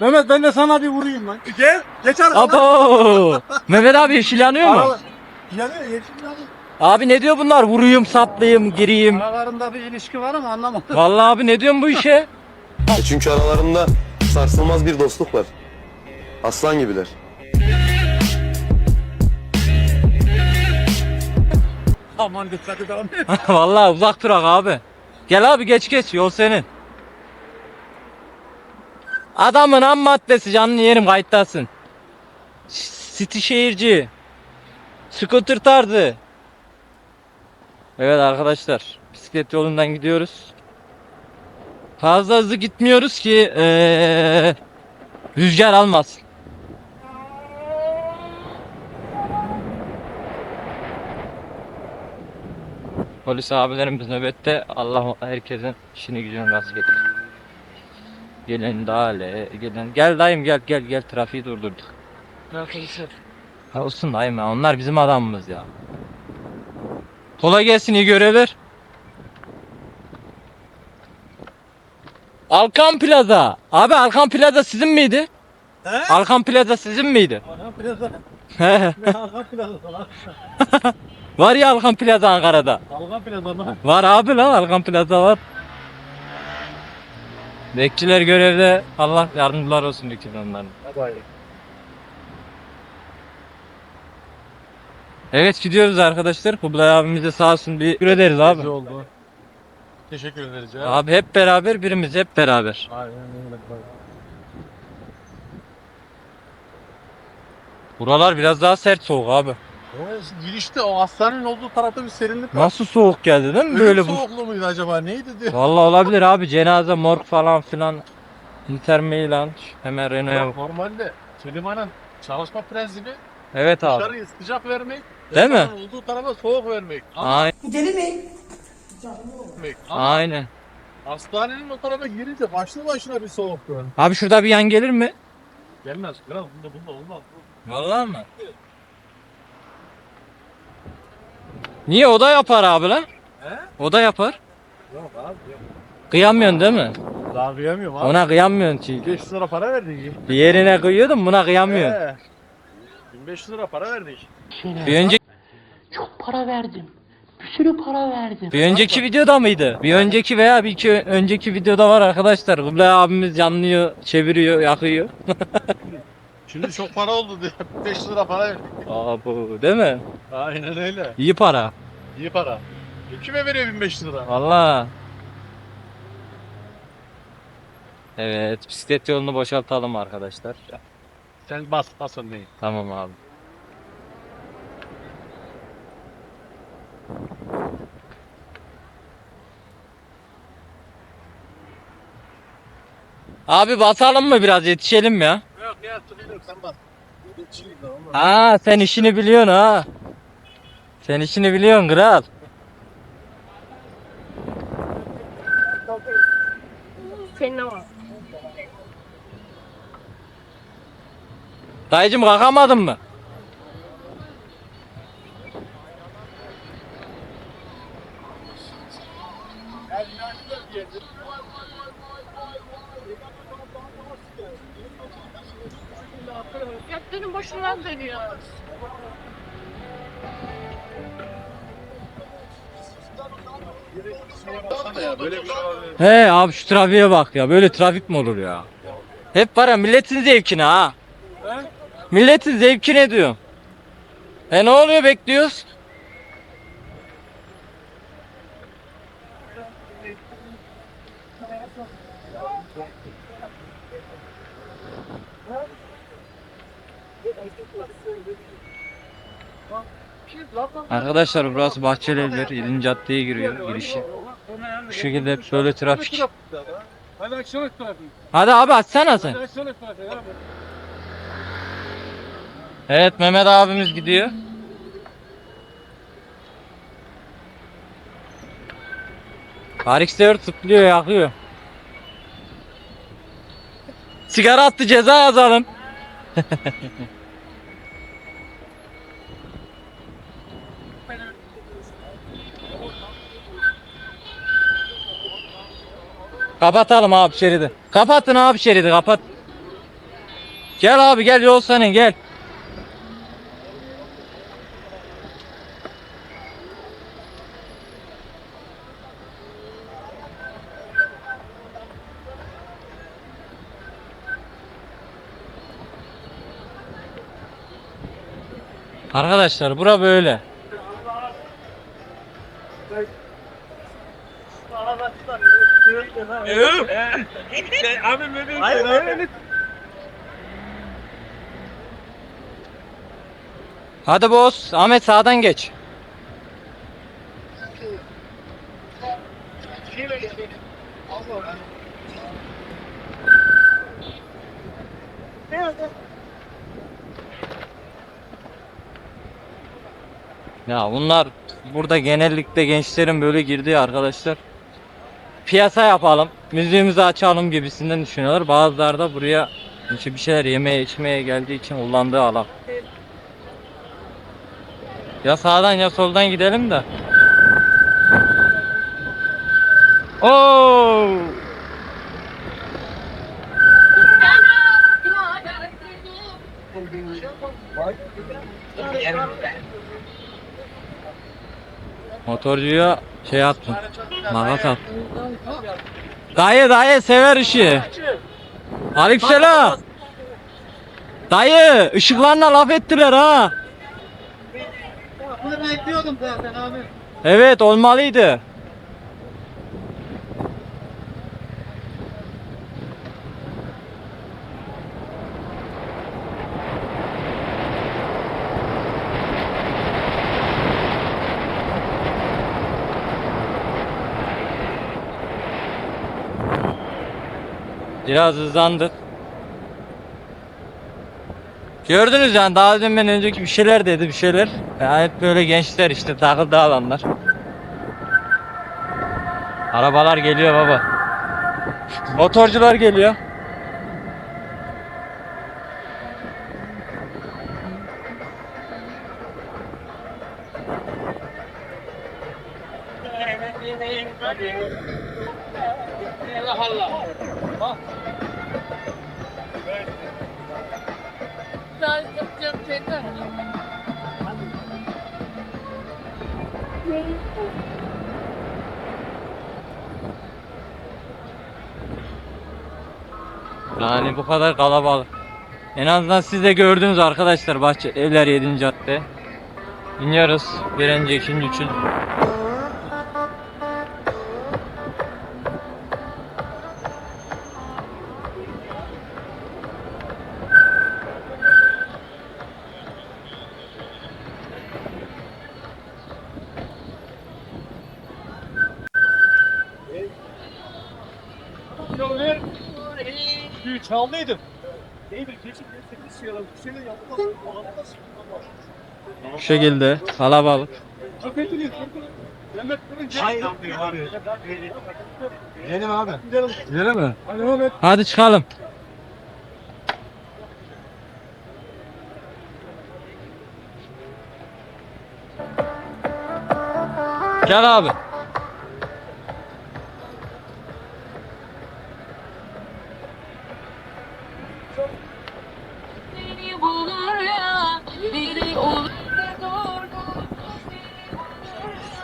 Mehmet ben de sana bir vurayım lan. Gel. Geç arkadan. Abo! Mehmet abi yeşil yanıyor mu? Araba- Yanıyor yeşil yanıyor. Abi ne diyor bunlar? Vuruyum, saplayayım, gireyim. Aralarında bir ilişki var ama anlamadım. Vallahi abi ne diyorsun bu işe? E Çünkü aralarında sarsılmaz bir dostluk var. Aslan gibiler. Aman dikkat et abi. Vallahi uzak durak abi. Gel abi geç geç yol senin. Adamın ham maddesi canını yerim kayıttasın. City şehirci. Scooter tarzı. Evet arkadaşlar bisiklet yolundan gidiyoruz. Fazla hızlı gitmiyoruz ki eee, rüzgar almasın. Polis abilerimiz nöbette. Allah herkesin işini gücünü rast getir. Gelin dale, gelin. Gel dayım gel gel gel trafiği durdurduk. Ha olsun dayım ya onlar bizim adamımız ya. Kolay gelsin iyi görevler. Alkan Plaza. Abi Alkan Plaza sizin miydi? He? Alkan Plaza sizin miydi? Arka plaza. He. Arka plaza lan. var ya Alkan Plaza Ankara'da. Arka plaza lan. Var abi lan Alkan Plaza var. Bekçiler görevde. Allah yardımcılar olsun bütün onların. Evet gidiyoruz arkadaşlar. Kublay abimize sağ olsun bir teşekkür ederiz abi. oldu. Teşekkür ederiz ya. Abi hep beraber birimiz hep beraber. Aynen öyle. Buralar biraz daha sert soğuk abi. O girişte o hastanenin olduğu tarafta bir serinlik var. Nasıl soğuk geldi değil mi Ölüm böyle bu? soğukluğu muydu acaba neydi diye. Vallahi olabilir abi cenaze morg falan filan. Intermail hemen Renault'a. Normalde klimanın çalışma prensibi Evet abi. dışarıyı sıcak vermek. Değil mi? hastanenin olduğu tarafa soğuk vermek. Ama Aynen. vermek. Ama Aynen. hastanenin o tarafa girince başlı başına bir soğuk böyle. Abi şurada bir yan gelir mi? Gelmez. Biraz bunda bunda olmaz. Vallahi mı? Niye o da yapar abi lan? He? O da yapar. Yok abi yok. Kıyamıyorsun değil mi? Daha kıyamıyorum abi. Ona kıyamıyorsun çünkü. 1500 lira para verdik. Bir yerine kıyıyordun buna kıyamıyorsun. He. 1500 lira para verdik. Bir önceki Çok para verdim. Bir sürü para verdim. bir önceki videoda mıydı? Bir önceki veya bir iki önceki videoda var arkadaşlar. Kublay abimiz yanlıyor, çeviriyor, yakıyor. Şimdi çok para oldu diye 500 lira para verdik. Aa bu değil mi? Aynen öyle. İyi para. İyi para. E kime veriyor 1500 lira? Valla. Evet, bisiklet yolunu boşaltalım arkadaşlar. Sen bas bas önleyi. Tamam abi. Abi basalım mı biraz yetişelim ya? Yok ya sıkıntı sen olmaz. Ha sen işini biliyorsun ha. Sen işini biliyorsun kral. Senin ama. Dayıcım kalkamadın mı? Göklerin boşundan dönüyor. Baksana ya böyle bir şey olabilir. He abi şu trafiğe bak ya. Böyle trafik mi olur ya? Hep para milletin zevkine ha. Milletin zevkine diyor. E ne oluyor bekliyoruz? Arkadaşlar burası Bahçeli Evler 7. caddeye giriyor girişi. Bu şekilde böyle trafik. Hadi abi açsana sen. Hadi. Evet Mehmet abimiz gidiyor. Hariksever tıklıyor yakıyor. Sigara attı ceza yazalım. Kapatalım abi şeridi. Kapatın abi şeridi kapat. Gel abi gel yol senin gel. Arkadaşlar bura böyle. Hadi boss, Ahmet sağdan geç. Ya bunlar burada genellikle gençlerin böyle girdiği arkadaşlar. Piyasa yapalım, müziğimizi açalım gibisinden düşünüyorlar. Bazıları da buraya işte bir şeyler yemeye içmeye geldiği için kullandığı alan. Ya sağdan ya soldan gidelim de. Oo! Motorcuya şey attım. Makas attım. Dayı dayı sever işi. Aleykümselam. Dayı ışıklarına laf ettiler ha. Bunu bekliyordum zaten abi. Evet olmalıydı. Biraz hızlandık. Gördünüz yani daha demin önceki bir şeyler dedi bir şeyler. Yani hep böyle gençler işte takıldı alanlar. Arabalar geliyor baba. Motorcular geliyor. Yani bu kadar kalabalık. En azından siz de gördünüz arkadaşlar bahçe evler 7. cadde. İniyoruz. Birinci, ikinci, üçüncü. Çaldıydım. Bu şekilde kalabalık. Gidelim abi. Gidelim mi? Hadi çıkalım. Gel abi.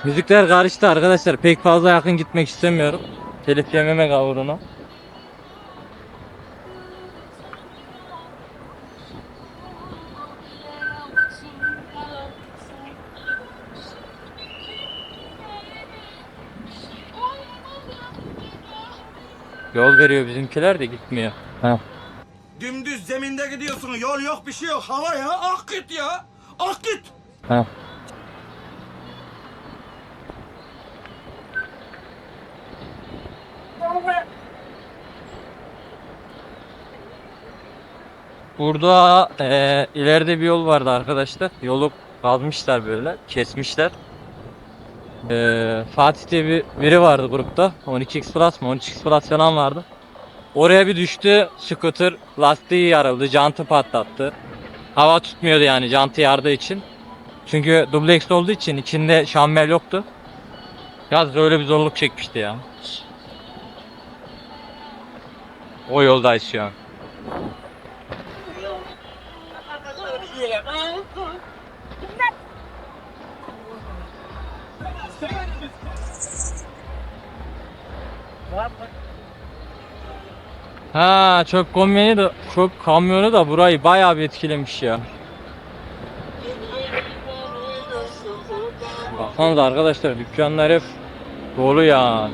Müzikler karıştı arkadaşlar. Pek fazla yakın gitmek istemiyorum. Telif yememek uğruna. Yol veriyor bizimkiler de gitmiyor. Ha. Dümdüz zeminde gidiyorsun. Yol yok bir şey yok. Hava ya. Ak git ya. Ak git. Ha. Burada eee, ileride bir yol vardı arkadaşlar. Yolu kazmışlar böyle, kesmişler. Eee, Fatih diye bir biri vardı grupta. 12x Plus mı? 12x Plus falan vardı. Oraya bir düştü. Scooter lastiği yarıldı, jantı patlattı. Hava tutmuyordu yani jantı yardığı için. Çünkü dubleks olduğu için içinde şambel yoktu. Yaz öyle bir zorluk çekmişti ya. O yoldayız şu an. Ha çöp kamyonu da çöp kamyonu da burayı bayağı bir etkilemiş ya. Baksanıza arkadaşlar dükkanlar hep dolu ya.